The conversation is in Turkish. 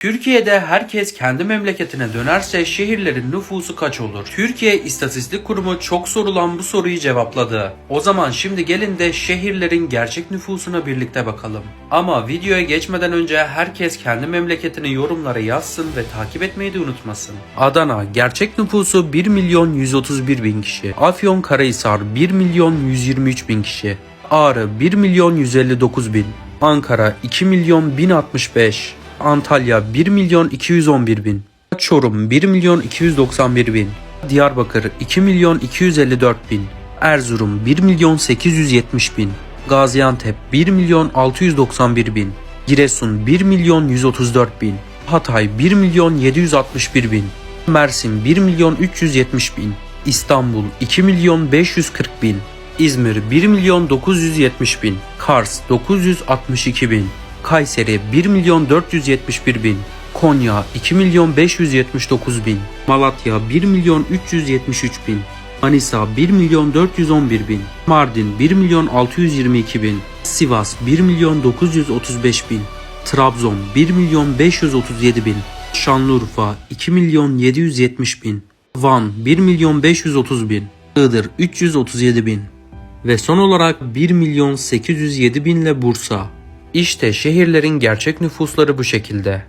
Türkiye'de herkes kendi memleketine dönerse şehirlerin nüfusu kaç olur? Türkiye İstatistik Kurumu çok sorulan bu soruyu cevapladı. O zaman şimdi gelin de şehirlerin gerçek nüfusuna birlikte bakalım. Ama videoya geçmeden önce herkes kendi memleketini yorumlara yazsın ve takip etmeyi de unutmasın. Adana gerçek nüfusu 1 milyon 131 bin kişi. Afyonkarahisar 1 milyon 123 bin kişi. Ağrı 1 milyon 159 bin. Ankara 2 milyon 1065. Antalya 1 milyon 211 bin. Çorum 1 milyon 291 bin. Diyarbakır 2 milyon 254 bin. Erzurum 1 milyon 870 bin. Gaziantep 1 milyon 691 bin. Giresun 1 milyon 134 bin. Hatay 1 milyon 761 bin. Mersin 1 milyon 370 bin. İstanbul 2 milyon 540 bin. İzmir 1 milyon 970 bin. Kars 962 bin. Kayseri 1 milyon 471 bin. Konya 2 milyon 579 bin. Malatya 1 milyon 373 bin. Manisa 1 milyon 411 bin. Mardin 1 milyon 622 bin. Sivas 1 milyon 935 bin. Trabzon 1 milyon 537 bin. Şanlıurfa 2 milyon 770 bin. Van 1 milyon 530 bin. Iğdır 337 bin. Ve son olarak 1 milyon 807 binle Bursa. İşte şehirlerin gerçek nüfusları bu şekilde.